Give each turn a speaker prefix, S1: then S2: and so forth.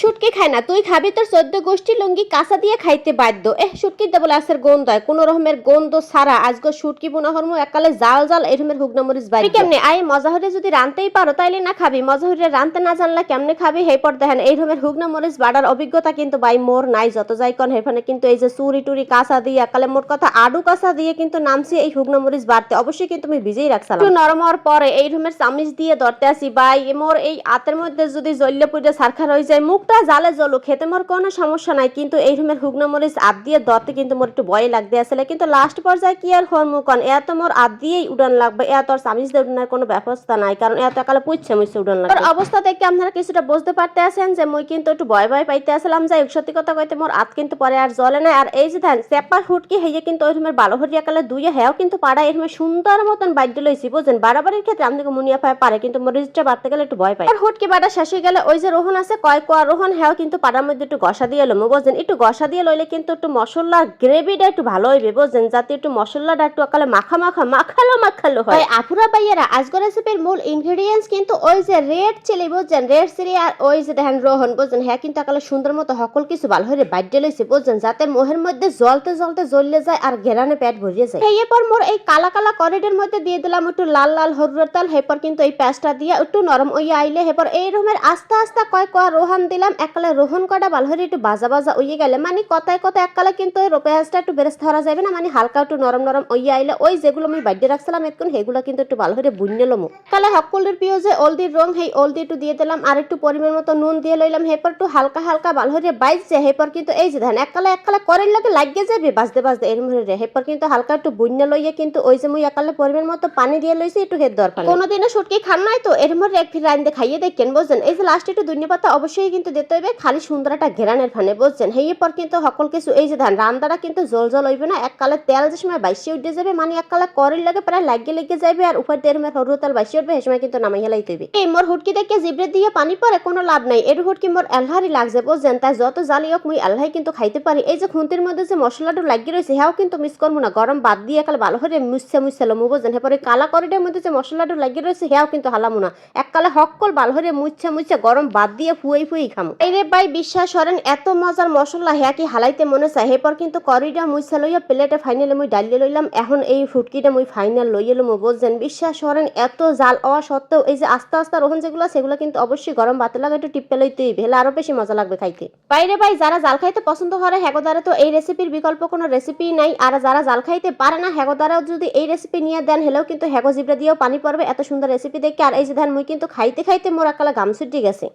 S1: শুটকি খায় না তুই খাবি তোর চোদ্দ গোষ্ঠী লুঙ্গি কাঁচা দিয়ে খাইতে বাধ্য। এ শুটকির দেবল আসের গন্ধ হয় কোন রকমের গন্ধ ছাড়া আজকে শুটকি বোনা হরমু একালে জাল জাল এরমের হুগনা মরিচ বাড়ি কেমনে? আই মজা হরে যদি রানতেই পারো তাইলে না খাবি। মজা হরে রানতে না জানলে কেমনে খাবি? হেই পর দেখেন এই রকমের হুগনা মরিচ বাড়ার অভিজ্ঞতা কিন্তু বাই মোর নাই যত যাই কন হেফানে কিন্তু এই যে চুরি টুরি কাঁচা দিয়ে একালে মোট কথা আডু কাঁচা দিয়ে কিন্তু নামছি এই হুগনা মরিচ বাড়তে। অবশ্যই কিন্তু আমি ভিজেই রাখছিলাম। একটু নরম হওয়ার পরে এই রকমের চামিচ দিয়ে ধরতে আসি বাই মোর এই আতের মধ্যে যদি জল্লে পুজো সারখার হয়ে যায় মুখটা জালে জ্বলো খেতে মোর কোনো সমস্যা নাই কিন্তু এই রকমের হুগনা মরিচ আত দিয়ে ধরতে কিন্তু মোর একটু ভয় লাগতে আসলে। কিন্তু লাস্ট পর্যায়ে কি আর হর মুখ এত মোর আত দিয়েই উড়ান লাগবে এত আর চামিচ দিয়ে উড়ানোর কোনো ব্যবস্থা নাই কারণ এত কালে পুচ্ছে মুচ্ছে উড়ান লাগবে। অবস্থা দেখে আপনারা কিছুটা বুঝতে পারতে আছেন যে মুই কিন্তু একটু ভয় ভয় পাইতে আসলাম যাই সত্যি কথা কইতে মোর আত কিন্তু পরে আর জ্বলে না। আর এই যে ধান চেপা হুটকি হইয়ে কিন্তু ওই রকমের বালো হরিয়া কালে দুইয়ে হেও কিন্তু পাড়া এরকম সুন্দর মতন বাদ্য লইছি বুঝছেন? বাড়াবাড়ির ক্ষেত্রে আপনাকে মুনিয়া পায় পারে কিন্তু মরিচটা বাড়তে গেলে একটু ভয় পাই। আর হুটকি বাটা শেষ হয়ে গেলে ওই যে রোহন আছে কয় কোয়া রোহন হেও কিন্তু পাড়ার মধ্যে একটু গসা দিয়ে লমো বুঝছেন? একটু গসা দিয়ে লইলে কিন্তু একটু মশলার গ্রেভিটা একটু ভালো হইবে বুঝছেন? যাতে একটু মশলাটা একটু আকালে মাখা মাখা মাখালো মাখালো হয়। আপুরা বাইয়েরা আজকে রেসিপির মূল ইনগ্রেডিয়েন্টস কিন্তু ওই যে রেড চিলি বুঝছেন? রেড চিলি আর ওই যে দেখেন রোহন বুঝছেন? হ্যাঁ কিন্তু আকালে সুন্দর মতো সকল কিছু ভালো হয়ে বাইডে লইছে বুঝছেন? যাতে মোহের মধ্যে জলতে জলতে জ্বললে যায় আর ঘেরানে পেট ভরিয়ে যায়। এই এরপর মোর এই কালা কালা করিডের মধ্যে দিয়ে দিলাম একটু লাল লাল হরুর তেল হেপর কিন্তু এই পেঁয়াজটা দিয়ে একটু নরম ওই আইলে হেপর এই রকমের আস্তে আস্তে কয় কয় রোহান দিলাম এককালে রোহন কটা ভালো হয়ে একটু বাজা বাজা ওইয়ে গেলে মানে কথায় কথায় এককালে কিন্তু ওই পেঁয়াজটা একটু বেরেস্ত ধরা যাবে না মানে হালকা একটু নরম নরম ওই আইলে ওই যেগুলো আমি বাইডে রাখছিলাম এতক্ষণ সেগুলো কিন্তু একটু ভালো করে বুঝে লমু। তাহলে হকলের প্রিয় যে অলদির রং, সেই অলদি একটু দিয়ে দিলাম, আর একটু পরিমাণ মতো নুন দিয়ে লইলাম হেপর একটু হালকা হালকা ভালো করে বাইজছে হেপর কিন্তু এই যে ধান, এককালে এককালে করের লাগে লাগিয়ে যাবে, বাজতে বাজতে এরম হয়ে হেপর কিন্তু হালকা একটু বুঝে লইয়ে কিন্তু ওই যে মুই একালে পরিমাণ মতো পানি দিয়ে লইছি, একটু হেদ দরকার কোনোদিনও সুটকি খান নাই তো এর মধ্যে এক ফির রাইন্দে খাইয়ে দেখেন, বুঝছেন? এই যে লাস্টে একটু দুনিয়া পাতা অবশ্যই কিন্তু দিতে হইবে, খালি সুন্দর একটা ঘেরানের ফানে, বুঝছেন? হেয়ে পর কিন্তু সকল কিছু, এই যে ধান রান্দাটা কিন্তু জল জল হইবে না এককালে তেল যে সময় বাইশে উঠে যাবে মানে এককালে করের লাগে প্রায় লাগিয়ে লেগে যাবে আর উপর দিয়ে এরমের সরু তেল বাইশে উঠবে, সে সময় কিন্তু নামাই হেলাই তৈবে এই মোর হুটকি দেখে জিবরে দিয়ে পানি পরে কোনো লাভ নাই, এর হুটকি মোর এলহারি লাগছে, বুঝছেন? তাই যত জালি হোক মুই এলহাই কিন্তু খাইতে পারি। এই যে খুন্তির মধ্যে যে মশলাটা লাগিয়ে রয়েছে হ্যাঁ কিন্তু মিস করব না, গরম বাদ দিয়ে একালে ভালো করে মুছে মুছে লমু, বুঝছেন? এরপরে কালা করিডের মধ্যে যে মশলাটা লাগিয়ে রয়েছে হ্যাঁ কিন্তু হালামু না। এককালে হকল ভালো করে মুছে মুছে গরম বাদ দিয়ে ফুয়েই ফুয়েই খামু। এই রে ভাই বিশ্বাস করেন এত মজার মশলা হ্যাঁ কি হালাইতে মনে চায়? এরপর কিন্তু করিডা মুছে লইয়া প্লেটে ফাইনালে মুই ডালিয়ে লইলাম এখন এই ফুটকিটা মুই ফাইনাল লইয়ে লমু বুঝছেন? বিশ্বাস করেন এত জাল হওয়া সত্ত্বেও এই যে আস্তে আস্তে রোহন যেগুলো সেগুলো কিন্তু অবশ্যই গরম ভাতে লাগে একটু টিপে লইতেই ভেলে আরও বেশি মজা লাগবে খাইতে। বাইরে ভাই যারা জাল খাইতে পছন্দ করে হ্যাগোদারে তো এই রেসিপির বিকল্প কোনো রেসিপি নাই আর যারা জাল খাইতে পারে না হ্যাগোদারেও যদি এই রেসিপি নিয়ে দেন হেলেও কিন্তু হ্যাগো জিবরা দিয়েও পানি পড়বে এত সুন্দর রেসিপি দেখে। আর এই যে ধান মুই কিন্তু খাইতে খাইতে মোর গাম গামছুটি গেছে।